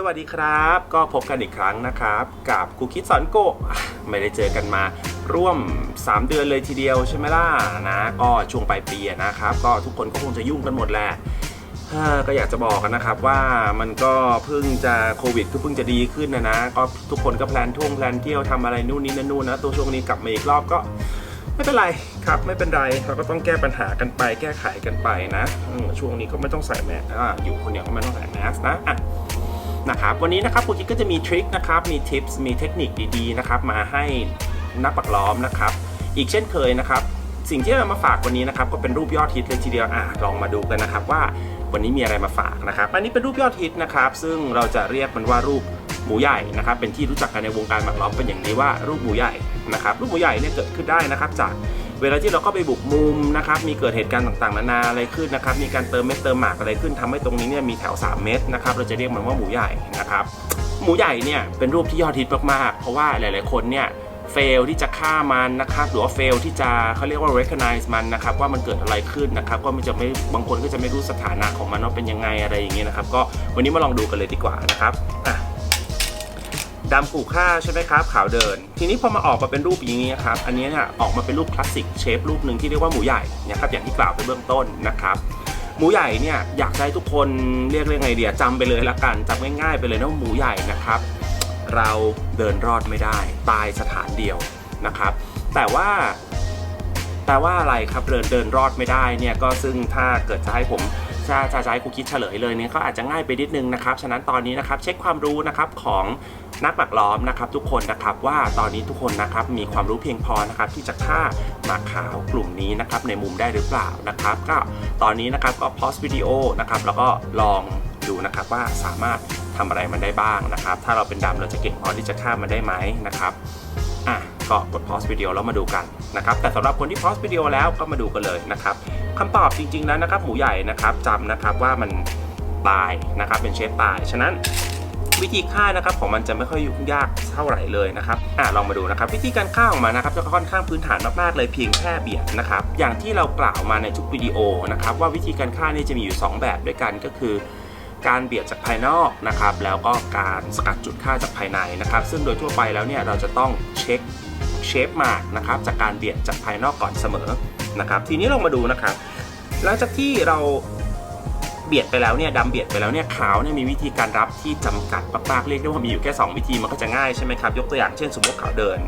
สวัสดีครับ ก็พบกันอีกครั้งนะครับ กับครูคิดสอนโกะไม่ได้เจอกันมาร่วม 3 เดือนเลยทีเดียวใช่ไหมล่ะนะก็ช่วงปลายปีนะครับ ก็ทุกคนก็คงจะยุ่งกันหมดแหละก็อยากจะบอกกันนะครับว่ามันก็เพิ่งจะโควิดก็เพิ่งจะดีขึ้นนะนะก็ทุกคนก็แพลนท่องแพลนเที่ยวทำอะไรนู่นนี่นั่นนู่นนะตัวช่วงนี้กลับมาอีกรอบก็ไม่เป็นไรครับไม่เป็นไรเราก็ต้องแก้ปัญหากันไป แก้ไขกันไปนะช่วงนี้ก็ไม่ต้องใส่แมสอยู่คนเดียวก็ไม่ต้องใส่แมสนะอะ นะครับวันนี้นะครับครูกิ๊กก็จะมีทริคนะครับมีทิปส์มีเทคนิคดีๆนะครับมาให้นักปักล้อมนะครับ อีกเช่นเคยนะครับ สิ่งที่เรามาฝากวันนี้นะครับก็เป็นรูปยอดฮิตเลยทีเดียวอะลองมาดูกันนะครับว่าวันนี้มีอะไรมาฝากนะครับอันนี้เป็นรูปยอดฮิตนะครับซึ่งเราจะเรียกมันว่ารูปหมูใหญ่นะครับเป็นที่รู้จักกันในวงการปักล้อมเป็นอย่างนี้ว่ารูปหมูใหญ่นะครับรูปหมูใหญ่เนี่ยเกิดขึ้นได้นะครับจาก เวลาที่เราก็ไปบุกมุมนะครับมีเกิดเหตุการณ์ต่างๆนานาอะไรขึ้นนะครับมีการเติมเม็ดเติมหมากอะไรขึ้นทำให้ตรงนี้เนี่ยมีแถว 3 เม็ดนะครับเราจะเรียกมันว่าหมูใหญ่นะครับหมูใหญ่เนี่ยเป็นรูปที่ยอดฮิตมากๆเพราะว่าหลาย ๆ คนเนี่ยเฟลที่จะฆ่ามันนะครับหรือว่าเฟลที่จะเขาเรียกว่า recognize มันนะครับว่ามันเกิดอะไรขึ้นนะครับก็มันจะไม่บางคนก็จะไม่รู้สถานะของมันว่าเป็นยังไงอะไรอย่างเงี้ยนะครับก็วันนี้มาลองดูกันเลยดีกว่านะครับอะ ดำผูกค่าใช่ไหมครับขาวเดิน ทีนี้พอมาออกมาเป็นรูปอย่างนี้ครับอันนี้เนี่ยออกมาเป็นรูปคลาสสิกเชฟรูปหนึ่งที่เรียกว่าหมูใหญ่นะครับอย่างที่กล่าวไปเบื้องต้นนะครับหมูใหญ่เนี่ยอยากให้ทุกคนเรียกเรื่องไงเดียจำไปเลยละกันจำง่ายๆไปเลยนะหมูใหญ่นะครับ เราเดินรอดไม่ได้ ตายสถานเดียวนะครับ แต่ว่าแต่ว่าอะไรครับเดินเดินรอดไม่ได้เนี่ยก็ซึ่งถ้าเกิดจะให้ผม จะจะจะให้ครูคิดเฉลยเลยเนี่ยก็อาจจะง่ายไปนิดนึงนะครับ ฉะนั้นตอนนี้นะครับเช็คความรู้นะครับของนักปักล้อมนะครับ ทุกคนนะครับว่าตอนนี้ทุกคนนะครับมีความรู้เพียงพอนะครับที่จะฆ่าหมากขาวกลุ่มนี้นะครับในมุมได้หรือเปล่านะครับ ก็ตอนนี้นะครับก็พอสวิดีโอนะครับแล้วก็ลองดูนะครับว่าสามารถทำอะไรมันได้บ้างนะครับ ถ้าเราเป็นดำเราจะเก่งพอที่จะฆ่ามันได้ไหมนะครับ อะก็กด pause วิดีโอแล้วมาดูกันนะครับแต่สำหรับคนที่ pause วิดีโอแล้วก็มาดูกันเลยนะครับคำตอบจริงๆแล้วนะครับหมูใหญ่นะครับจำนะครับว่ามันตายนะครับเป็นเชฟตาย ฉะนั้นวิธีฆ่านะครับของมันจะไม่ค่อยยุ่งยากเท่าไหร่เลยนะครับอะลองมาดูนะครับวิธีการฆ่าของมันนะครับจะค่อนข้างพื้นฐานมากๆเลยเพียงแค่เบียดนะครับอย่างที่เรากล่าวมาในทุกวิดีโอนะครับว่าวิธีการฆ่านี่จะมีอยู่ 2 แบบด้วยกันก็คือ การเบียดจากภายนอกนะครับ แล้วก็การสกัดจุดฆ่าจากภายในนะครับ ซึ่งโดยทั่วไปแล้วเนี่ยเราจะต้องเช็คเชฟมาร์กนะครับจากการเบียดจากภายนอกก่อนเสมอนะครับ ทีนี้เรามาดูนะครับ หลังจากที่เราเบียดไปแล้วเนี่ยดำเบียดไปแล้วเนี่ยขาวเนี่ยมีวิธีการรับที่จำกัดมากๆเรียกได้ว่ามีอยู่แค่ 2 วิธีมันก็จะง่ายใช่ไหมครับยกตัวอย่างเช่น สมมติขาวเดิน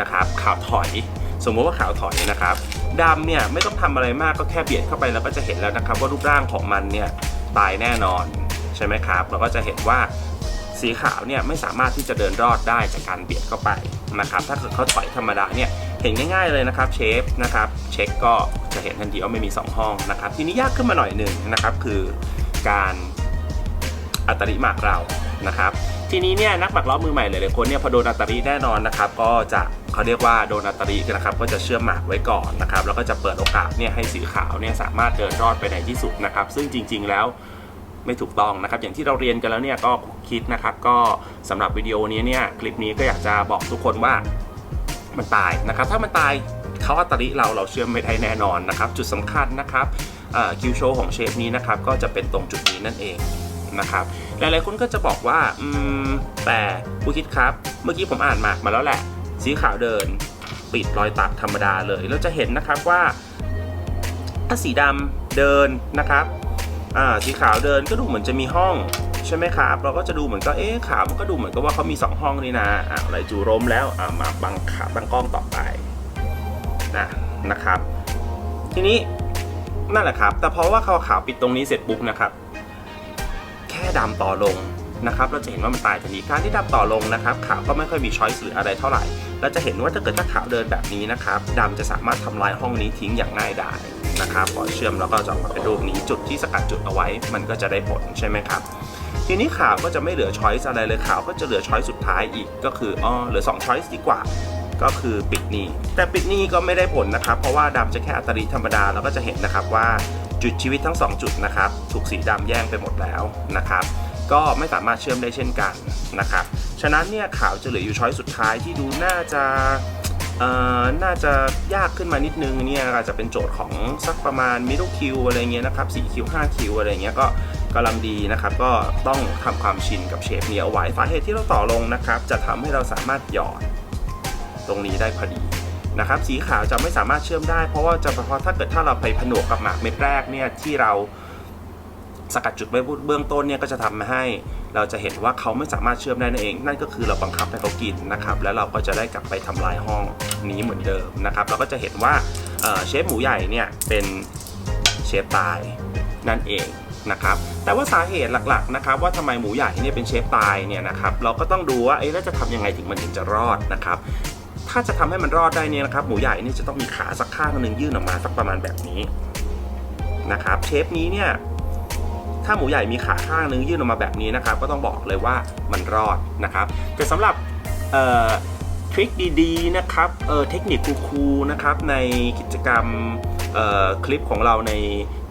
นะครับขาวถอย สมมติว่าขาวถอยนะครับดำเนี่ยไม่ต้องทำอะไรมากก็แค่เบียดเข้าไปแล้วก็จะเห็นแล้วนะครับ ว่ารูปร่างของมันเนี่ย ตายแน่นอนใช่ไหมครับ เราก็จะเห็นว่าสีขาวเนี่ยไม่สามารถที่จะเดินรอดได้จากการเบียดเข้าไปนะครับ ถ้าเกิดเขาถอยธรรมดาเนี่ยเห็นง่ายๆเลยนะครับเชฟนะครับเช็คก็จะเห็นทันทีว่าไม่มี 2 ห้องนะครับ ทีนี้ยากขึ้นมาหน่อยหนึ่งนะครับคือการอัตริมากเรานะครับทีนี้เนี่ยนักหมากล้อมือใหม่หลายๆคนเนี่ยพอโดนอัตริแน่นอนนะครับก็จะเขาเรียกว่าโดนอัตรินะครับก็จะเชื่อมหมากไว้ก่อนนะครับแล้วก็จะเปิดโอกาสเนี่ยให้สีขาวเนี่ยสามารถเดินรอดไปในที่สุดนะครับซึ่งจริง ๆ แล้วไม่ถูกต้องนะครับ อย่างที่เราเรียนกันแล้วเนี่ยก็คิดนะครับก็สำหรับวิดีโอนี้เนี่ยคลิปนี้ก็อยากจะบอกทุกคนว่ามันตายนะครับ ถ้ามันตายเขาอัตริเราเราเชื่อมไม่ได้แน่นอนนะครับ จุดสำคัญนะครับคิวโชว์ของเชฟนี้นะครับก็จะเป็นตรงจุดนี้นั่นเอง นะครับหลายๆคนก็จะบอกว่าอืมแต่ผู้คิดครับ เมื่อกี้ผมอ่านมากมาแล้วแหละ สีขาวเดิน ปิดรอยตัดธรรมดาเลย เราจะเห็นนะครับว่าถ้าสีดำเดินนะครับสีขาวเดินก็ดูเหมือนจะมีห้องใช่ไหมครับ เราก็จะดูเหมือนก็เอ๊ะขาวมันก็ดูเหมือนกับว่าเขามี 2 ห้องนี่นะอะไรจูร่มแล้วอ่ามาบังขาบังกล้องต่อไปนะนะครับ ทีนี้นั่นแหละครับ แต่เพราะว่าเขาขาวปิดตรงนี้เสร็จปุ๊บนะครับ ค่ดำต่อลงนะครับเราจะเห็นว่ามันตายทันทีการที่ดำต่อลงนะครับขาวก็ไม่ค่อยมีช้อยส์หรืออะไรเท่าไหร่เราจะเห็นว่าถ้าเกิดถ้าขาวเดินแบบนี้นะครับดำจะสามารถทำลายห้องนี้ทิ้งอย่างง่ายดายนะครับพอเชื่อมแล้วก็จะออกมาเป็นรูปนี้จุดที่สกัดจุดเอาไว้ มันก็จะได้ผลใช่ไหมครับทีนี้ขาวก็จะไม่เหลือช้อยส์อะไรเลยขาวก็จะเหลือช้อยส์สุดท้ายอีกก็คืออ๋อเหลือ2ช้อยส์ดีกว่าก็คือปิดหนี้แต่ปิดหนี้ก็ไม่ได้ผลนะครับ เพราะว่าดำจะแค่อัตริธรรมดาเราก็จะเห็นนะครับว่า จุดชีวิตทั้ง 2 จุดนะครับ ถูกสีดำแย่งไปหมดแล้วนะครับ ก็ไม่สามารถเชื่อมได้เช่นกันนะครับ ฉะนั้นเนี่ยขาวจะเหลืออยู่ช้อยสุดท้ายที่ดูน่าจะเอ่อน่าจะยากขึ้นมานิดนึงเนี่ยอาจจะเป็นโจทย์ของสักประมาณ middle Q อะไรเงี้ยนะครับ4 Q 5 Q อะไรเงี้ยก็กำลังดีนะครับ ก็ต้องทำความชินกับเชฟนี้เอาไว้สาเหตุที่เราต่อลงนะครับ จะทำให้เราสามารถหยอดตรงนี้ได้พอดี นะครับสีขาวจะไม่สามารถเชื่อมได้ เพราะว่าจะเพราะถ้าเกิดถ้าเราไปผนวกกับหมากเม็ดแรกเนี่ยที่เราสกัดจุดไว้เบื้องต้นเนี่ยก็จะทำให้เราจะเห็นว่าเขาไม่สามารถเชื่อมได้นั่นเอง นั่นก็คือเราบังคับให้เขากินนะครับแล้วเราก็จะได้กลับไปทำลายห้องนี้เหมือนเดิมนะครับเราก็จะเห็นว่าเเชฟหมูใหญ่เนี่ยเป็นเชฟตายนั่นเองนะครับแต่ว่าสาเหตุหลักๆนะครับว่าทำไมหมูใหญ่เนี่ยเป็นเชฟตายเนี่ยนะครับเราก็ต้องดูว่าเอ๊ะแล้วจะทำยังไงถึงมันถึงจะรอดนะครับ ถ้าจะทำให้มันรอดได้เนี่ยนะครับ หมูใหญ่นี่จะต้องมีขาสักข้างหนึ่งยื่นออกมาสักประมาณแบบนี้นะครับเชฟนี้เนี่ยถ้าหมูใหญ่มีขาข้างหนึงยื่นออกมาแบบนี้นะครับ ก็ต้องบอกเลยว่ามันรอดนะครับ แต่สำหรับทริคดีๆนะครับเเทคนิคคูลๆนะครับในกิจกรรมคลิปของเราใน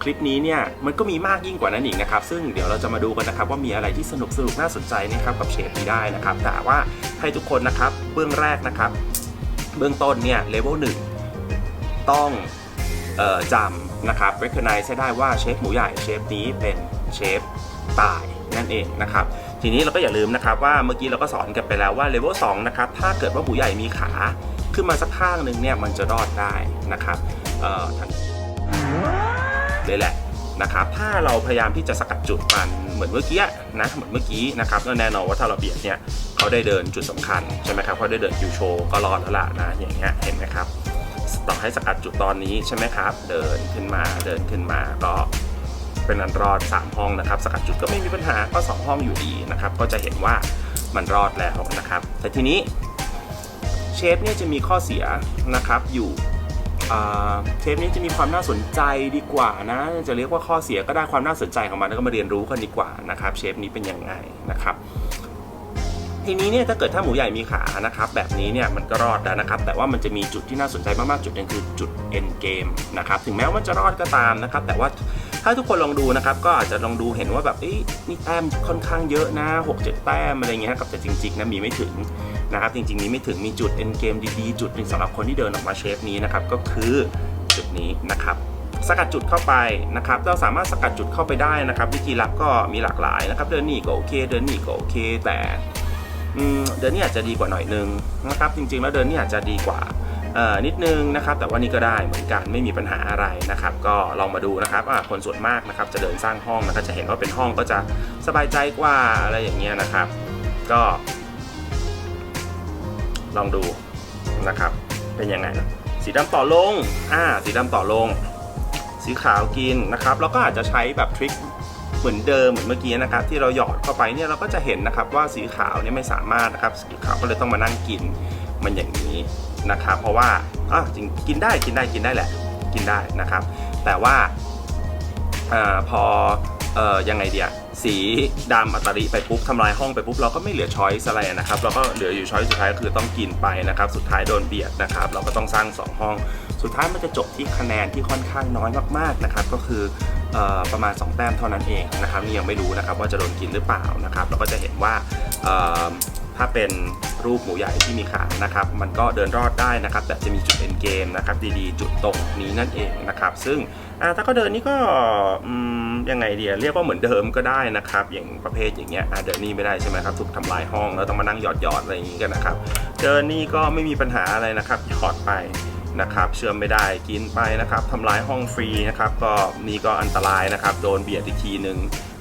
คลิปนี้เนี่ยมันก็มีมากยิ่งกว่านั้นอีกนะครับ ซึ่งเดี๋ยวเราจะมาดูกันนะครับ ว่ามีอะไรที่สนุกสนุกน่าสนใจนะครับกับเชฟนี้ได้นะครับ แต่ว่าให้ทุกคนนะครับเบื้องแรกนะครับ เบื้องต้นเนี่ยเลเวล1ต้องออจำนะครับ recognize ให้ได้ว่าเชฟหมูใหญ่เชฟนี้เป็นเชฟตายนั่นเองนะครับ ทีนี้เราก็อย่าลืมนะครับว่าเมื่อกี้เราก็สอนกันไปแล้วว่าเลเวล2นะครับ ถ้าเกิดว่าหมูใหญ่มีขาขึ้นมาสักข้างหนึ่งเนี่ยมันจะรอดได้นะครับเอ่อทันเลยแหละนะครับ ถ้าเราพยายามที่จะสกัดจุดมัน เหมือนเมื่อกี้นะเหมือนเมื่อกี้นะครับก็แน่นอนว่าถ้าเราเบียดเนี่ยเขาได้เดินจุดสำคัญใช่ไหมครับเขาได้เดินคิวโชว์ก็รอดแล้วล่ะนะอย่างเงี้ยเห็นไหมครับต่อให้สกัดจุดตอนนี้ใช่ไหมครับ เดินขึ้นมาเดินขึ้นมาก็เป็นอันรอด 3 ห้องนะครับ สกัดจุดก็ไม่มีปัญหาก็ 2 ห้องอยู่ดีนะครับ ก็จะเห็นว่ามันรอดแล้วนะครับ แต่ทีนี้เชฟเนี่ยจะมีข้อเสียนะครับอยู่ เชฟนี้จะมีความน่าสนใจดีกว่านะ จะเรียกว่าข้อเสียก็ได้ความน่าสนใจของมันแล้วก็มาเรียนรู้กันดีกว่านะครับ เชฟนี้เป็นยังไงนะครับ ทีนี้เนี่ยถ้าเกิดถ้าหมูใหญ่มีขานะครับแบบนี้เนี่ยมันก็รอดแล้วนะครับแต่ว่ามันจะมีจุดที่น่าสนใจมากๆจุดหนึงคือจุด end game นะครับถึงแม้ว่าจะรอดก็ตามนะครับแต่ว่าถ้าทุกคนลองดูนะครับก็อาจจะลองดูเห็นว่าแบบเอ้นี่แต้มค่อนข้างเยอะนะ 6 7 แต้มอะไรเงี้ยครับแต่จริงๆนะมีไม่ถึงนะครับจริงๆมีไม่ถึงมีจุด end game ดีๆ จุดหนึ่งสำหรับคนที่เดินออกมาเชฟนี้นะครับก็คือจุดนี้นะครับสกัดจุดเข้าไปนะครับเราสามารถสกัดจุดเข้าไปได้นะครับ วิธีรับก็มีหลากหลายนะครับ เดินหนีก็โอเค เดินหนีก็โอเค แต่ เดินนี่อาจจะดีกว่าหน่อยนึงนะครับจริงๆ แล้วเดินนี่อาจจะดีกว่านิดนึงนะครับแต่ว่านี่ก็ได้เหมือนกันไม่มีปัญหาอะไรนะครับ ก็ลองมาดูนะครับคนส่วนมากนะครับจะเดินสร้างห้องนะครับจะเห็นว่าเป็นห้องก็จะสบายใจกว่าอะไรอย่างเงี้ยนะครับ ก็ ลองดูนะครับ เป็นยังไงสีดำต่อลงอ่าสีดำต่อลง สีขาวกินนะครับ แล้วก็อาจจะใช้แบบทริค เหมือนเดิมเหมือนเมื่อกี้นะครับที่เราหยอดเข้าไปเนี่ยเราก็จะเห็นนะครับว่าสีขาวเนี่ยไม่สามารถนะครับสีขาวก็เลยต้องมานั่งกินมันอย่างนี้นะครับเพราะว่าอะจริงกินได้กินได้กินได้แหละกินได้นะครับ แต่ว่าอพอเอ่อยังไงเดียสีดำอัตริไปปุ๊บทำลายห้องไปปุ๊บเราก็ไม่เหลือช้อยส์อะไรนะครับเราก็เหลืออยู่ช้อยส์สุดท้ายก็คือต้องกินไปนะครับ สุดท้ายโดนเบียดนะครับ เราก็ต้องสร้าง 2 ห้อง สุดท้ายมันจะจบที่คะแนนที่ค่อนข้างน้อยมากๆนะครับก็คือออประมาณ 2 แต้มเท่านั้นเองนะครับนี่ยังไม่รู้นะครับว่าจะโดนกินหรือเปล่านะครับเราก็จะเห็นว่าถ้าเป็นรูปหมูใหญ่ที่มีขานะครับมันก็เดินรอดได้นะครับ แต่จะมีจุดเอ็นเกมนะครับดีๆ จุดตรงนี้นั่นเองนะครับ ซึ่งถ้าเขาเดินนี่ก็ยังไงเดียเรียกว่าเหมือนเดิมก็ได้นะครับ อย่างประเภทอย่างเงี้ยเดินนี่ไม่ได้ใช่ไหมครับถูกทำลายห้องแล้วต้องมานั่งหยอดหยอดๆอะไรอย่างงี้กันนะครับ เดินนี่ก็ไม่มีปัญหาอะไรนะครับหยอดไป นะครับเชื่อมไม่ได้กินไปนะครับทำลายห้องฟรีนะครับก็นี่ก็อันตรายนะครับโดนเบียดอีกทีหนึ่ง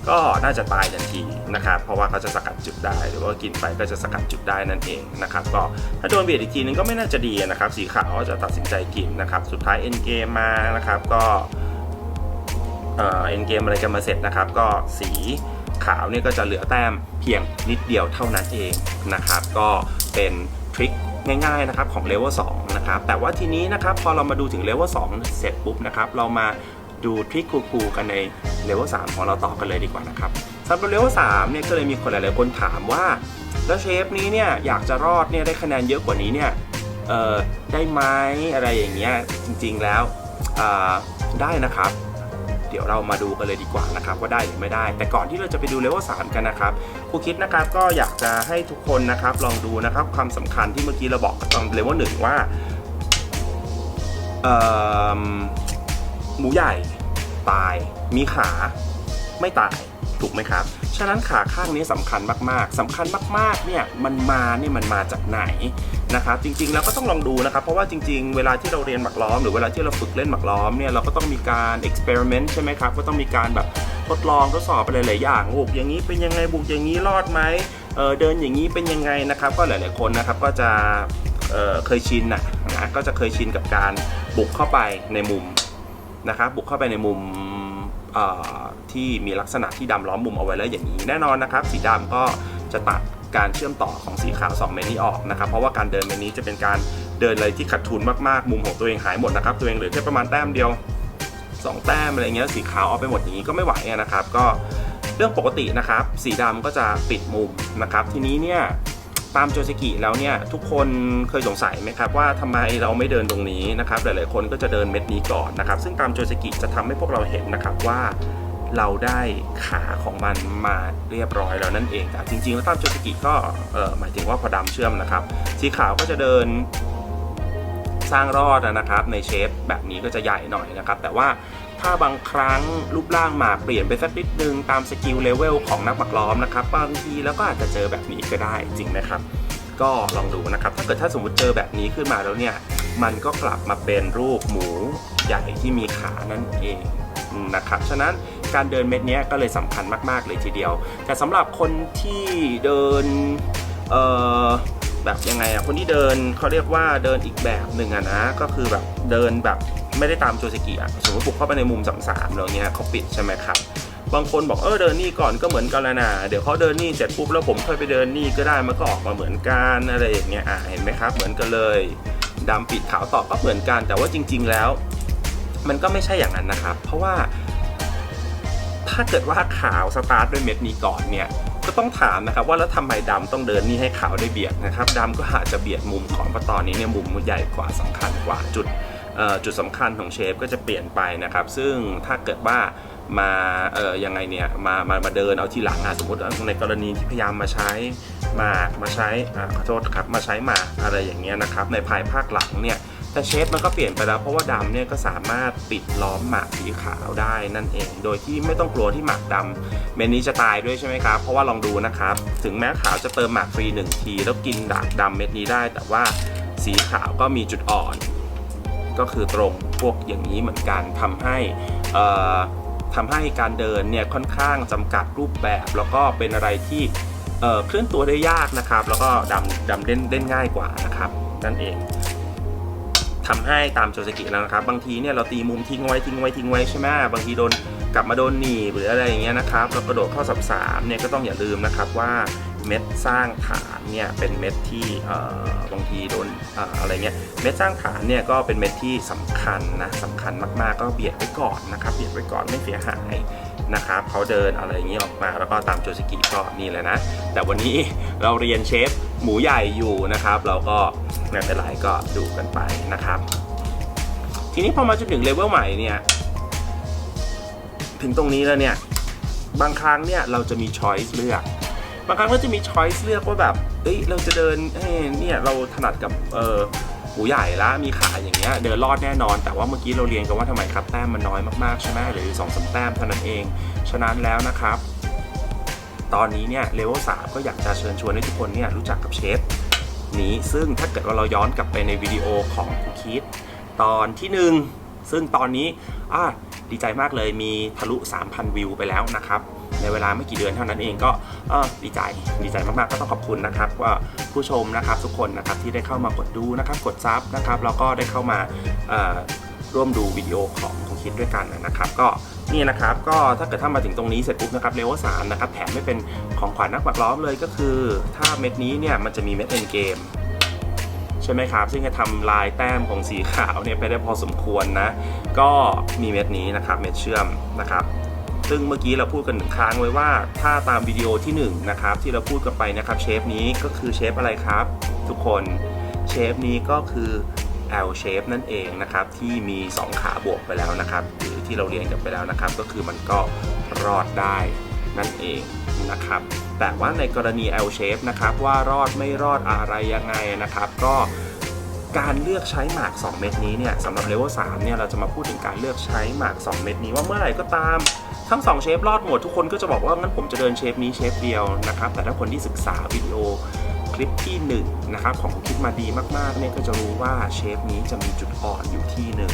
ก็น่าจะตายทันทีนะครับ เพราะว่าเขาจะสกัดจุดได้ หรือว่ากินไปก็จะสกัดจุดได้นั่นเองนะครับ ก็ถ้าโดนเบียดอีกทีนึงก็ไม่น่าจะดีนะครับ สีขาวจะตัดสินใจกินนะครับ สุดท้ายเอ็นเกมมานะครับ ก็เอ็นเกมอะไรกันมาเสร็จนะครับ ก็สีขาวเนี่ยก็จะเหลือแต้มเพียงนิดเดียวเท่านั้นเองนะครับ ก็เป็นทริค ง่ายๆนะครับของเลเวล2นะครับแต่ว่าทีนี้นะครับพอเรามาดูถึงเลเวล2เสร็จปุ๊บนะครับเรามาดูทริคคูลๆกันในเลเวล3ของเราต่อกันเลยดีกว่านะครับสำหรับเลเวล3เนี่ยก็เลยมีคนหลายๆคนถามว่า แล้วเชฟนี้เนี่ยอยากจะรอดเนี่ยได้คะแนนเยอะกว่านี้เนี่ยได้ไหมอะไรอย่างเงี้ยจริงๆแล้วได้นะครับ เดี๋ยวเรามาดูกันเลยดีกว่านะครับว่าได้หรือไม่ได้ แต่ก่อนที่เราจะไปดูเลเวล3กันนะครับครูคิดนะครับก็อยากจะให้ทุกคนนะครับลองดูนะครับความสำคัญที่เมื่อกี้เราบอกตอนเลเวลหนึ่งว่าหมูใหญ่ตายมีขาไม่ตาย ถูกไหมครับ ฉะนั้นขาข้างนี้สำคัญมากๆสำคัญมากๆเนี่ยมันมาเนี่ยมันมาจากไหนนะครับจริงๆแล้วก็ต้องลองดูนะครับ เพราะว่าจริงๆ เวลาที่เราเรียนหมากล้อม หรือเวลาที่เราฝึกเล่นหมากล้อมเนี่ยเราก็ต้องมีการ experiment ใช่ไหมครับ ก็ต้องมีการแบบทดลองทดสอบอะไรหลายๆอย่างบุกอย่างนี้เป็นยังไงบุกอย่างนี้รอดไหมเเดินอย่างนี้เป็นยังไงนะครับ ก็หลายๆคนนะครับก็จะเเคยชินนะนะก็จะเคยชินกับการบุกเข้าไปในมุมนะครับบุกเข้าไปในมุม ที่มีลักษณะที่ดำล้อมมุมเอาไว้แล้วอย่างนี้ แน่นอนนะครับ สีดำก็จะตัดการเชื่อมต่อของสีขาว2เมตรนี้ออกนะครับ เพราะว่าการเดินเมตรนี้จะเป็นการเดินอะไรที่ขัดทุนมากๆ มุมของตัวเองหายหมดนะครับ ตัวเองเหลือแค่ประมาณแต้มเดียว 2 แต้มอะไรเงี้ย สีขาวเอาไปหมดอย่างนี้ก็ไม่ไหวนะครับ ก็เรื่องปกตินะครับ สีดำก็จะปิดมุมนะครับ ทีนี้เนี่ยตามโจซิกิแล้วเนี่ยทุกคนเคยสงสัยไหมครับว่าทำไมเราไม่เดินตรงนี้นะครับหลายๆคนก็จะเดินเม็ดนี้ก่อนนะครับซึ่งตามโจซิกิจะทำให้พวกเราเห็นนะครับว่า เราได้ขาของมันมาเรียบร้อยแล้วนั่นเองแต่จริงๆ แล้วตามโจซิกิก็หมายถึงว่าพอดำเชื่อมนะครับ สีขาวก็จะเดินสร้างรอดนะครับในเชฟแบบนี้ก็จะใหญ่หน่อยนะครับ แต่ว่าถ้าบางครั้งรูปร่างหมากเปลี่ยนไปสักนิดนึงตามสกิลเลเวลของนักหมากล้อมนะครับบางทีแล้วก็อาจจะเจอแบบนี้ก็ได้จริงนะครับ ก็ลองดูนะครับ ถ้าเกิดถ้าสมมติเจอแบบนี้ขึ้นมาแล้วเนี่ย มันก็กลับมาเป็นรูปหมูใหญ่ที่มีขานั่นเองนะครับฉะนั้น การเดินเม็ดนี้ก็เลยสำคัญมาก ๆ เลยทีเดียว แต่สำหรับคนที่เดินแบบยังไงอะคนที่เดินเขาเรียกว่าเดินอีกแบบหนึ่งอะนะก็คือแบบเดินแบบไม่ได้ตามโจซิกิอะสมมติบุกเข้าไปในมุมสามสามแล้วเนี้ยเขาปิดใช่ไหมครับบางคนบอกเออเดินนี่ก่อนก็เหมือนกันแล้วนะเดี๋ยวเขาเดินนี่เสร็จปุ๊บแล้วผมค่อยไปเดินนี่ก็ได้มันก็ออกมาเหมือนกันอะไรอย่างเงี้ยอะเห็นไหมครับ เหมือนกันเลยดำปิดขาวต่อก็เหมือนกัน แต่ว่าจริง ๆแล้ว มันก็ไม่ใช่อย่างนั้นนะครับ เพราะว่า ถ้าเกิดว่าขาวสตาร์ทด้วยเม็ดนี้ก่อนเนี่ยก็ต้องถามนะครับว่าแล้วทำไมดำต้องเดินนี่ให้ขาวได้เบียดนะครับดำก็อาจจะเบียดมุมของเพราะตอนนี้เนี่ยมุมมันใหญ่กว่าสำคัญกว่าจุดจุดสำคัญของเชฟก็จะเปลี่ยนไปนะครับ ซึ่งถ้าเกิดว่ามาเอ่อยังไงเนี่ยมามามาเดินเอาทีหลังอะสมมติในกรณีที่พยายามมาใช้มามาใช้อ่าขอโทษครับมาใช้มาอะไรอย่างเงี้ยนะครับในภายภาคหลังเนี่ย แต่เชฟมันก็เปลี่ยนไปแล้วเพราะว่าดำเนี่ยก็สามารถปิดล้อมหมากสีขาวได้นั่นเอง โดยที่ไม่ต้องกลัวที่หมากดำเมนนี้จะตายด้วยใช่ไหมครับ เพราะว่าลองดูนะครับ ถึงแม้ขาวจะเติมหมากฟรีหนึ่งที แล้วกินดาบดำเม็ดนี้ได้ แต่ว่าสีขาวก็มีจุดอ่อน ก็คือตรงพวกอย่างนี้เหมือนกันทำให้ทำให้การเดินเนี่ยค่อนข้างจำกัดรูปแบบ แล้วก็เป็นอะไรที่เอ่อเคลื่อนตัวได้ยากนะครับ แล้วก็ดำดำเล่นเล่นง่ายกว่านะครับนั่นเอง ทำให้ตามโจสกิแล้วนะครับ บางทีเนี่ยเราตีมุมทิ้งไว้ทิ้งไว้ทิ้งไว้ใช่ไหมบางทีโดนกลับมาโดนหนีบหรืออะไรอย่างเงี้ยนะครับเรากระโดดเข้าสับสามเนี่ยก็ต้องอย่าลืมนะครับว่าเม็ดสร้างฐานเนี่ยเป็นเม็ดที่เอ่อบางทีโดนเอ่ออะไรเงี้ยเม็ดสร้างฐานเนี่ยก็เป็นเม็ดที่สำคัญนะสำคัญมากๆก็เบียดไว้ก่อนนะครับเบียดไว้ก่อนไม่เสียหายนะครับเขาเดินอะไรอย่างเงี้ยออกมาแล้วก็ตามโจสกิก็นี่เลยนะ แต่วันนี้เราเรียนเชฟหมูใหญ่อยู่นะครับ เราก็ ไม่เป็นไรก็ดูกันไปนะครับ ทีนี้พอมาจนถึงเลเวลใหม่เนี่ย ถึงตรงนี้แล้วเนี่ย บางครั้งเนี่ยเราจะมีช้อยส์เลือก บางครั้งก็จะมีช้อยส์เลือกว่าแบบเอ้ยเราจะเดินเอ้ยเนี่ยเราถนัดกับเออหูใหญ่ละมีขาอย่างเงี้ยเดินรอดแน่นอน แต่ว่าเมื่อกี้เราเรียนกันว่าทำไมครับแต้มมันน้อยมากๆใช่ไหมหรือสองสามแต้มเท่านั้นเอง ฉะนั้นแล้วนะครับ ตอนนี้เนี่ยเลเวลสามก็อยากจะเชิญชวนให้ทุกคนเนี่ยรู้จักกับเชฟ นี้ ซึ่งถ้าเกิดว่าเราย้อนกลับไปในวิดีโอของคุณคิดตอนที่หนึ่งซึ่งตอนนี้อ่าดีใจมากเลยมีทะลุ 3,000 วิวไปแล้วนะครับ ในเวลาไม่กี่เดือนเท่านั้นเองก็ดีใจดีใจมากๆก็ต้องขอบคุณนะครับ ว่าผู้ชมนะครับทุกคนนะครับที่ได้เข้ามากดดูนะครับกดซับนะครับแล้วก็ได้เข้ามา ร่วมดูวิดีโอของคุกคิดด้วยกันนะครับ ก็นี่นะครับก็ถ้าเกิดถ้ามาถึงตรงนี้เสร็จปุ๊บนะครับเลเวลสามนะครับแถมไม่เป็นของขวัญนักหมากล้อมเลยก็คือ ถ้าเม็ดนี้เนี่ยมันจะมีเม็ดเอ็นเกมใช่ไหมครับ ซึ่งจะทำลายแต้มของสีขาวเนี่ยไปได้พอสมควรนะ ก็มีเม็ดนี้นะครับเม็ดเชื่อมนะครับซึ่งเมื่อกี้เราพูดกันหนึ่งครั้งไว้ว่าถ้าตามวิดีโอที่1นงนะครับที่เราพูดกันไปนะครับเชฟนี้ก็คือเชฟอะไรครับ ทุกคนเชฟนี้ก็คือ L shape นั่นเองนะครับที่มี 2 ขาบวกไปแล้วนะครับหรือที่เราเรียนกันไปแล้วนะครับ ก็คือมันก็รอดได้นั่นเองนะครับแต่ว่าในกรณี L shape นะครับว่ารอดไม่รอดอะไรยังไงนะครับ ก็การเลือกใช้หมาก 2 เม็ดนี้เนี่ยสำหรับเลเวล3เนี่ยเราจะมาพูดถึงการเลือกใช้หมาก 2 เม็ดนี้ว่าเมื่อไหร่ก็ตามทั้งสองเชฟรอดหมดทุกคนก็จะบอกว่างั้นผมจะเดินเชฟนี้เชฟเดียวนะครับแต่ถ้าคนที่ศึกษาวิดีโอ คลิปที่1นงนะครับของผมคิดมาดีมากๆเนี่ยก็จะรู้ว่าเชฟนี้จะมีจุดอ่อนอยู่ที่หนึ่ง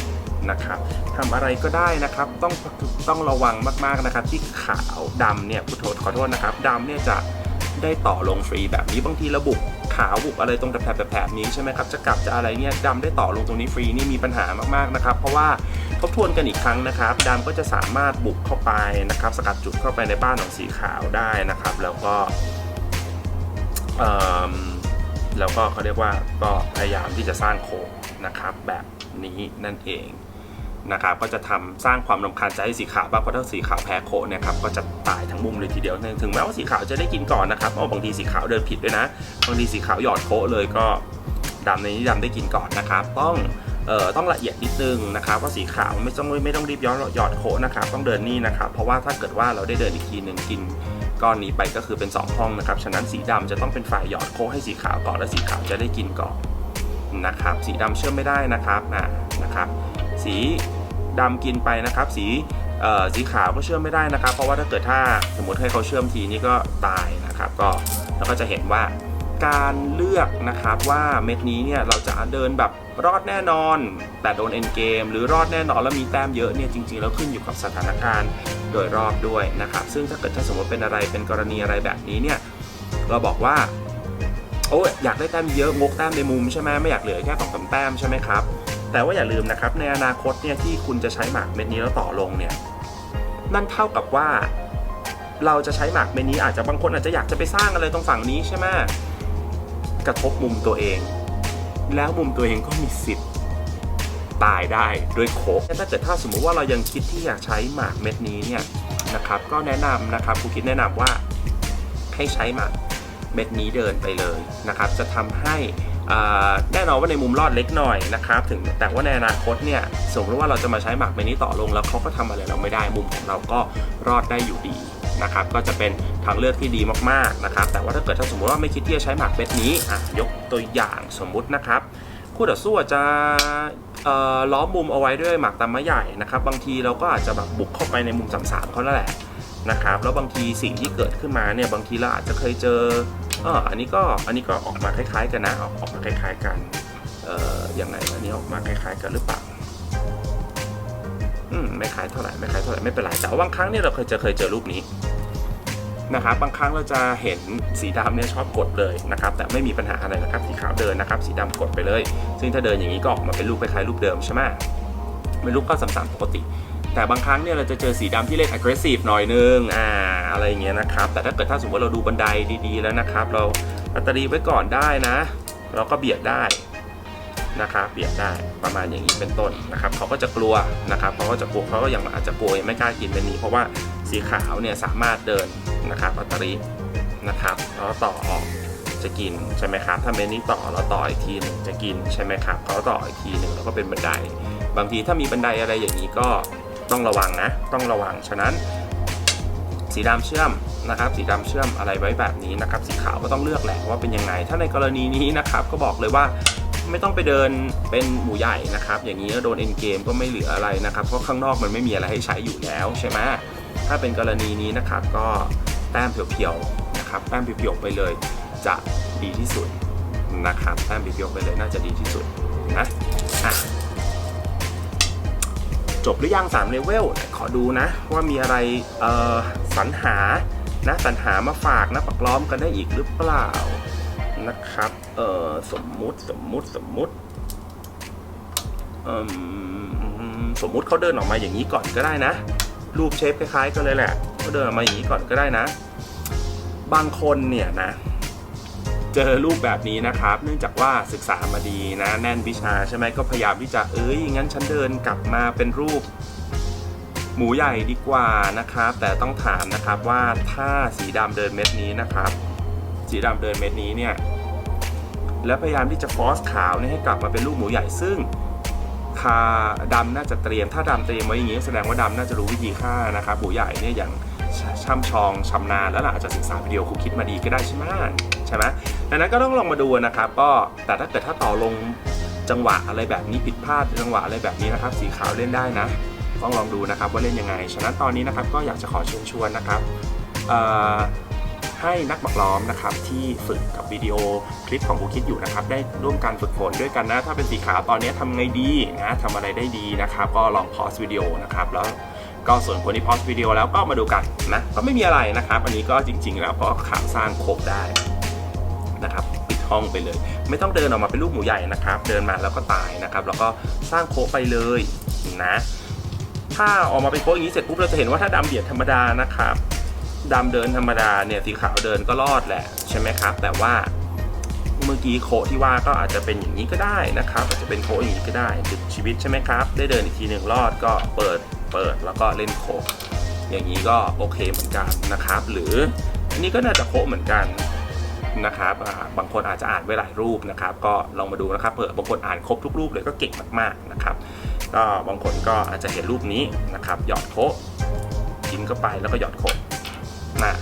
นะครับทำอะไรก็ได้นะครับต้องต้องระวังมากๆนะครับที่ขาวดำเนี่ยขอโทษขอโทษนะครับดำเนี่ยจะได้ต่อลงฟรีแบบนี้บางทีระบุขาวบุกอะไรตรงแถบแบบนี้ใช่ไหมครับจะกลับจะอะไรเนี่ยดำได้ต่อลงตรงนี้ฟรีนี่มีปัญหามากๆนะครับ เพราะว่าทบทวนกันอีกครั้งนะครับดำก็จะสามารถบุกเข้าไปนะครับ สกัดจุดเข้าไปในบ้านของสีขาวได้นะครับ แล้วก็ แล้วก็เขาเรียกว่าก็พยายามที่จะสร้างโครงนะครับแบบนี้นั่นเองนะครับก็จะทำสร้างความรำคาญใจให้สีขาวบ้างเพราะถ้าสีขาวแพ้โคเนี่ยครับก็จะตายทั้งมุมเลยทีเดียวถึงแม้ว่าสีขาวจะได้กินก่อนนะครับเอาบางทีสีขาวเดินผิดด้วยนะบางทีสีขาวหยอดโคเลยก็ดำในนี้ดำได้กินก่อนนะครับ ต้องเอ่อต้องละเอียดนิดนึงนะครับว่าสีขาวไม่ต้องไม่ต้องรีบย้อนหยอดโคนะครับต้องเดินนี่นะครับเพราะว่าถ้าเกิดว่าเราได้เดินอีกทีหนึ่งกิน ก้อนนี้ไปก็คือเป็น 2 ห้องนะครับ ฉะนั้นสีดำจะต้องเป็นฝ่ายหยอดโคให้สีขาวก่อนและสีขาวจะได้กินก่อนนะครับ สีดำเชื่อมไม่ได้นะครับอ่านะครับ สีดำกินไปนะครับ สีเอ่อสีขาวก็เชื่อมไม่ได้นะครับ เพราะว่าถ้าเกิดถ้าสมมติให้เขาเชื่อมทีนี้ก็ตายนะครับ ก็เราก็จะเห็นว่า การเลือกนะครับว่าเม็ดนี้เนี่ยเราจะเดินแบบรอดแน่นอน แต่โดนเอ็นเกมหรือรอดแน่นอนแล้วมีแต้มเยอะเนี่ยจริงๆแล้วขึ้นอยู่กับสถานการณ์โดยรอบด้วยนะครับ ซึ่งถ้าเกิดถ้าสมมติเป็นอะไรเป็นกรณีอะไรแบบนี้เนี่ยเราบอกว่าโอ้ยอยากได้แต้มเยอะงกแต้มในมุมใช่ไหมไม่อยากเหลือแค่สองสามแต้มใช่ไหมครับแต่ว่าอย่าลืมนะครับในอนาคตเนี่ยที่คุณจะใช้หมากเม็ดนี้แล้วต่อลงเนี่ยนั่นเท่ากับว่าเราจะใช้หมากเม็ดนี้อาจจะบางคนอาจจะอยากจะไปสร้างอะไรตรงฝั่งนี้ใช่ไหม กระทบมุมตัวเอง แล้วมุมตัวเองก็มีสิทธิ์ตายได้ด้วยโคกถ้าเกิดถ้าสมมุติว่าเรายังคิดที่อยากใช้หมากเม็ดนี้เนี่ยนะครับ ก็แนะนำนะครับครูคิดแนะนำว่าให้ใช้หมากเม็ดนี้เดินไปเลยนะครับ จะทำให้แน่นอนว่าในมุมรอดเล็กหน่อยนะครับ ถึงแต่ว่าในอนาคตเนี่ยสมมติว่าเราจะมาใช้หมากเม็ดนี้ต่อลง แล้วเขาก็ทำอะไรเราไม่ได้มุมของเราก็รอดได้อยู่ดี นะครับก็จะเป็นทางเลือกที่ดีมากๆนะครับแต่ว่าถ้าเกิดถ้าสมมติว่าไม่คิดที่จะใช้หมากเม็ดนี้อะยกตัวอย่างสมมุตินะครับคู่ต่อสู้อาจจะล้อมมุมเอาไว้ด้วยหมากตามไม้ใหญ่นะครับบางทีเราก็อาจจะแบบบุกเข้าไปในมุมสามสามเขานั่นแหละนะครับแล้วบางทีสิ่งที่เกิดขึ้นมาเนี่ยบางทีเราอาจจะเคยเจออออันนี้ก็อันนี้ก็ออกมาคล้ายๆกันนะออกมาคล้ายๆกันเอ่อยังไงอันนี้ออกมาคล้ายๆกันหรือเปล่า ไม่คล้ายเท่าไหร่ไม่คล้ายเท่าไหร่ไม่เป็นไรแต่ว่าบางครั้งเนี่ยเราเคยเจอเคยเจอรูปนี้นะครับบางครั้งเราจะเห็นสีดำเนี่ยชอบกดเลยนะครับแต่ไม่มีปัญหาอะไรนะครับสีขาวเดินนะครับ สีดำกดไปเลย ซึ่งถ้าเดินอย่างนี้ก็ออกมาเป็นรูปคล้ายๆรูปเดิมใช่ไหมเป็นรูปก็สามๆปกติ แต่บางครั้งเนี่ยเราจะเจอสีดำที่เล่น aggressive หน่อยนึงอ่าอะไรอย่างเงี้ยนะครับแต่ถ้าเกิดถ้าสมมติเราดูบันไดดีๆแล้วนะครับ เราอัตรีไว้ก่อนได้นะ เราก็เบียดได้ นะครับเบียดได้ประมาณอย่างนี้เป็นต้นนะครับเขาก็จะกลัวนะครับเขาก็จะกลัวเขาก็ยังอาจจะกลัวยังไม่กล้ากินเป็นนี้ เพราะว่าสีขาวเนี่ยสามารถเดินนะครับอัตรีนะครับแล้วต่อออกจะกินใช่ไหมครับถ้าเมนนี้ต่อเราต่ออีกทีหนึงจะกินใช่ไหมครับเขาต่ออีกทีหนึ่งแล้วก็เป็นบันได บางทีถ้ามีบันไดอะไรอย่างนี้ก็ต้องระวังนะ ต้องระวังฉะนั้น สีดำเชื่อมนะครับ สีดำเชื่อมอะไรไว้แบบนี้นะครับ สีขาวก็ต้องเลือกแหละว่าเป็นยังไง ถ้าในกรณีนี้นะครับก็บอกเลยว่า ไม่ต้องไปเดินเป็นหมูใหญ่นะครับ อย่างนี้โดนเอ็นเกมก็ไม่เหลืออะไรนะครับ เพราะข้างนอกมันไม่มีอะไรให้ใช้อยู่แล้วใช่ไหมถ้าเป็นกรณีนี้นะครับก็แต้มเพียวๆนะครับแต้มเพียวๆไปเลยจะดีที่สุดนะครับแต้มเพียวๆไปเลยน่าจะดีที่สุดนะอะจบหรือยัง3เลเวลขอดูนะ ว่ามีอะไรสรรหานะสรรหามาฝากนะปักล้อมกันได้อีกหรือเปล่า นะครับ เอ่อ สมมุติ สมมุติ สมมุติ สมมุติเขาเดินออกมาอย่างนี้ก่อนก็ได้นะ รูปเชฟคล้ายๆกันเลยแหละเขาเดินออกมาอย่างนี้ก่อนก็ได้นะ บางคนเนี่ยนะ เจอรูปแบบนี้นะครับ เนื่องจากว่าศึกษามาดีนะ แน่นวิชาใช่ไหมก็พยายามที่จะ เอ้ย งั้นฉันเดินกลับมาเป็นรูปหมูใหญ่ดีกว่านะครับ แต่ต้องถามนะครับว่าถ้าสีดำเดินเม็ดนี้นะครับ สีดำเดินเม็ดนี้เนี่ยแล้วพยายามที่จะฟอสขาวนี่ให้กลับมาเป็นรูปหมูใหญ่ซึ่งคาดำน่าจะเตรียม ถ้าดำเตรียมไว้อย่างนี้แสดงว่าดำน่าจะรู้วิธีฆ่านะครับหมูใหญ่เนี่ยอย่างช่ำชองชำนาญแล้วล่ะอาจจะศึกษาวิดีโอครูคิดมาดีก็ได้ใช่ไหมใช่ไหมดังนั้นก็ต้องลองมาดูนะครับ ก็แต่ถ้าเกิดถ้าต่อลงจังหวะอะไรแบบนี้ผิดพลาดจังหวะอะไรแบบนี้นะครับ สีขาวเล่นได้นะต้องลองดูนะครับว่าเล่นยังไง ฉะนั้นตอนนี้นะครับก็อยากจะขอเชิญชวนนะครับเอ่อ ให้นักบักล้อมนะครับที่ฝึกกับวิดีโอคลิปของครูคิดอยู่นะครับได้ร่วมกันฝึกฝนด้วยกันนะ ถ้าเป็นสีขาวตอนนี้ทำไงดีนะทำอะไรได้ดีนะครับ ก็ลองพอสวิดีโอนะครับแล้วก็ส่วนคนที่พอสวิดีโอแล้วก็มาดูกันนะก็ไม่มีอะไรนะครับ อันนี้ก็จริง ๆ แล้วก็ขาสร้างครบได้นะครับปิดห้องไปเลย ไม่ต้องเดินออกมาเป็นลูกหมูใหญ่นะครับ เดินมาแล้วก็ตายนะครับ แล้วก็สร้างโค้กไปเลยนะ ถ้าออกมาเป็นโค้กอย่างนี้เสร็จปุ๊บเราจะเห็นว่าถ้าดำเบียดธรรมดานะครับ ดำเดินธรรมดาเนี่ยสีขาวเดินก็รอดแหละใช่ไหมครับ แต่ว่าเมื่อกี้โคที่ว่าก็อาจจะเป็นอย่างนี้ก็ได้นะครับ อาจจะเป็นโคอย่างนี้ก็ได้ถึงชีวิตใช่ไหมครับ ได้เดินอีกทีหนึ่งรอดก็เปิดเปิดแล้วก็เล่นโค อย่างนี้ก็โอเคเหมือนกันนะครับ หรืออันนี้ก็น่าจะโคเหมือนกันนะครับบางคนอาจจะอ่านไว้หลายรูปนะครับ ก็ลองมาดูนะครับเผื่อบางคนอ่านครบทุกรูปเลยก็เก่งมากๆนะครับ ก็บางคนก็อาจจะเห็นรูปนี้นะครับ หยอดโคกินเข้าไปแล้วก็หยอดโค นะ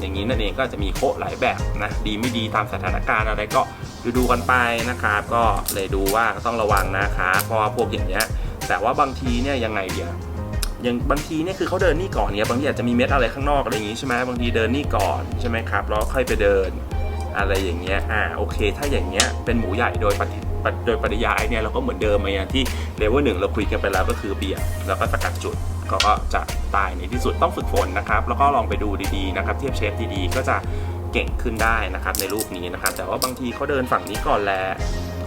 อย่างนี้นั่นเองก็จะมีโคหลายแบบนะ ดีไม่ดีตามสถานการณ์อะไรก็ดูดูกันไปนะครับ ก็เลยดูว่าต้องระวังนะครับเพราะว่าพวกอย่างเงี้ย แต่ว่าบางทีเนี่ยยังไงเดียวอย่างบางทีเนี่ยคือเขาเดินนี่ก่อนเนี่ยบางทีอาจจะมีเม็ดอะไรข้างนอกอะไรอย่างงี้ใช่ไหมบางทีเดินนี่ก่อนใช่ไหมครับแล้วค่อยไปเดินอะไรอย่างเงี้ยอ่าโอเค ถ้าอย่างเงี้ยเป็นหมูใหญ่โดยปฏิโดยปริยายเนี่ยเราก็เหมือนเดิมมาอย่างที่เลเวลหนึ่งเราคุยกันไปแล้วก็คือเบียดแล้วก็สกัดจุด ก็จะตายในที่สุดต้องฝึกฝนนะครับ แล้วก็ลองไปดูดีๆนะครับ เทียบเชฟดีๆ ก็จะเก่งขึ้นได้นะครับในรูปนี้นะครับ แต่ว่าบางทีเขาเดินฝั่งนี้ก่อนแหละ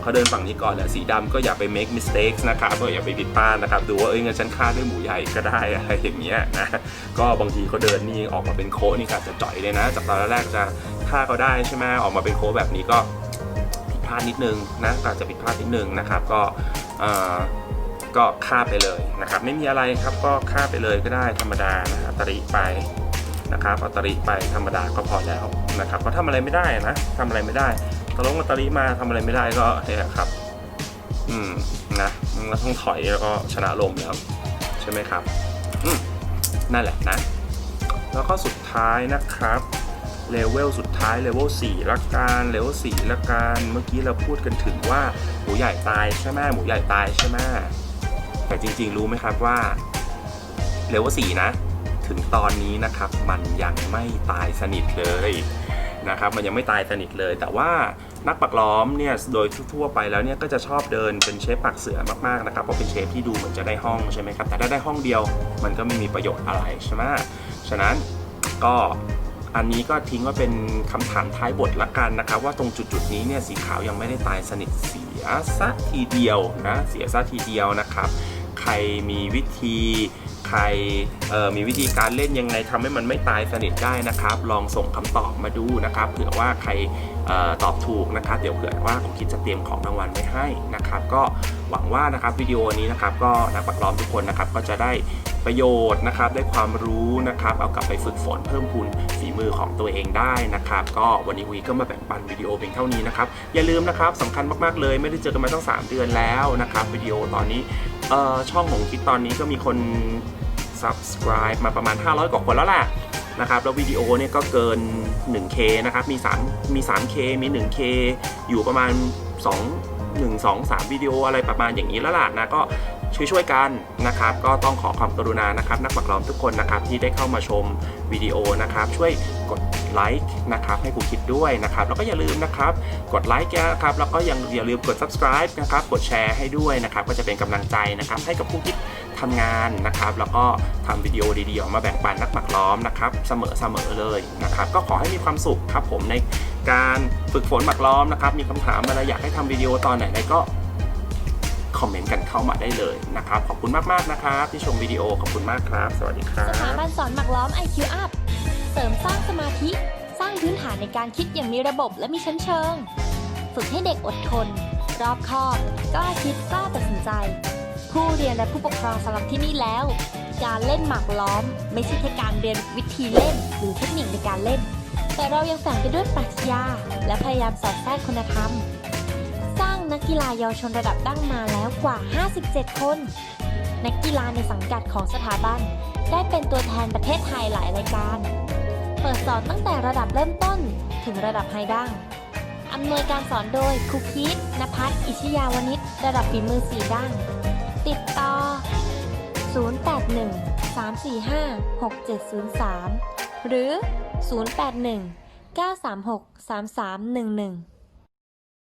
เขาเดินฝั่งนี้ก่อนแหละสีดำก็อย่าไป make mistakes นะครับก็อย่าไปผิดพลาดนะครับ ดูว่าเอ้ยเงั้นฉันฆ่าด้วยหมูใหญ่ก็ได้อะไรอย่างเงี้ยนะก็บางทีเขาเดินนี่ออกมาเป็นโค้นี่ก็อาจะจ่อยเลยนะ จากตอนแรกจะฆ่าเขาได้ใช่ไหมออกมาเป็นโค้แบบนี้ก็ผิดพลาดนิดนึงนะอาจจะผิดพลาดนิดนึงนะครับก็เอ่อ ก็ฆ่าไปเลยนะครับ ไม่มีอะไรครับก็ฆ่าไปเลยก็ได้ธรรมดานะครับตริไปนะครับอาตริไปธรรมดาก็พอแล้วนะครับเพราะทำอะไรไม่ได้นะทำอะไรไม่ได้ตะลงอตะลีมาทำอะไรไม่ได้ก็เนี่ยครับ อืมนะมันก็ต้องถอยแล้วก็ชนะลมแล้วใช่ไหมครับอืมนั่นแหละนะ แล้วก็สุดท้ายนะครับเลเวลสุดท้ายเลเวล4ละกันเลเวล4ละกันเมื่อกี้เราพูดกันถึงว่าหมูใหญ่ตายใช่ไหมหมูใหญ่ตายใช่ไหม แต่จริงๆ รู้ไหมครับว่าเลเวล4นะ ถึงตอนนี้นะครับ มันยังไม่ตายสนิทเลยนะครับ มันยังไม่ตายสนิทเลย แต่ว่านักปักล้อมเนี่ยโดยทั่วไปแล้วเนี่ยก็จะชอบเดินเป็นเชฟปักเสือมากๆนะครับเพราะเป็นเชฟที่ดูเหมือนจะได้ห้องใช่ไหมครับแต่ถ้าได้ห้องเดียวมันก็ไม่มีประโยชน์อะไรใช่ไหมฉะนั้นก็ อันนี้ก็ทิ้งว่าเป็นคำถามท้ายบทละกันนะครับ ว่าตรงจุดๆนี้เนี่ยสีขาวยังไม่ได้ตายสนิทเสียซะทีเดียวนะเสียซะทีเดียวนะครับ ใครมีวิธีใครมีวิธีการเล่นยังไงทำให้มันไม่ตายสนิทได้นะครับ ลองส่งคำตอบมาดูนะครับเผื่อว่าใครออตอบถูกนะครับ เดี๋ยวเผื่อว่าผมคิดจะเตรียมของรางวัลไว้ให้นะครับ ก็ หวังว่านะครับวิดีโอนี้นะครับก็นักปักล้อมทุกคนนะครับก็จะได้ประโยชน์นะครับ ได้ความรู้นะครับ เอากลับไปฝึกฝนเพิ่มพูนฝีมือของตัวเองได้นะครับ ก็วันนี้วีก็มาแบ่งปันวิดีโอเพียงเท่านี้นะครับ อย่าลืมนะครับสำคัญมากๆเลย ไม่ได้เจอกันมาตั้ง 3 เดือนแล้วนะครับวิดีโอตอนนี้ช่องของคิดตอนนี้ก็มีคน subscribe มาประมาณ 500 กว่าคนแล้วแหละนะครับแล้ววิดีโอเนี่ยก็เกิน 1K นะครับ มี 3 มี 3K มี 1K อยู่ประมาณ 2 1 2 3วิดีโออะไรประมาณอย่างนี้แล้วล่ะนะก็ช่วยๆกันนะครับก็ต้องขอความกรุณานะครับ นักปักล้อมทุกคนนะครับที่ได้เข้ามาชมวิดีโอนะครับ ช่วยกดไลค์นะครับให้ครูคิดด้วยนะครับแล้วก็อย่าลืมนะครับ กดไลค์นะครับแล้วก็ยังอย่าลืมกด subscribe นะครับกดแชร์ให้ด้วยนะครับ ก็จะเป็นกำลังใจนะครับให้กับผู้คิด ทำงานนะครับ แล้วก็ทำวิดีโอดีๆออกมาแบ่งปันนักปักล้อมนะครับเสมอๆเลยนะครับ ก็ขอให้มีความสุขครับผมในการฝึกฝนหมักล้อมนะครับ มีคำถามอะไรอยากให้ทำวิดีโอตอนไหนก็คอมเมนต์กันเข้ามาได้เลยนะครับ ขอบคุณมากๆนะครับที่ชมวิดีโอขอบคุณมากครับ สวัสดีครับสถาบันสอนหมักล้อม IQ Up เสริมสร้างสมาธิ สร้างพื้นฐานในการคิดอย่างมีระบบและมีชั้นเชิง ฝึกให้เด็กอดทน รอบคอบกล้าคิดกล้าตัดสินใจ ผู้เรียนและผู้ปกครองสำหรับที่นี่แล้ว การเล่นหมากล้อม ไม่ใช่แค่การเรียนวิธีเล่น หรือเทคนิคในการเล่น แต่เรายังแฝงไปด้วยปรัชญาและพยายามสอดแทรกคุณธรรม สร้างนักกีฬาเยาวชนระดับดั้งมาแล้วกว่า 57 คน นักกีฬาในสังกัดของสถาบัน ได้เป็นตัวแทนประเทศไทยหลายรายการ เปิดสอนตั้งแต่ระดับเริ่มต้นถึงระดับไฮดั้งอำนวยการสอนโดยครูคิดนภัสอิชยาวนิชระดับฝีมือสีดั้ง ติดต่อ 0813456703 หรือ 081 936 3311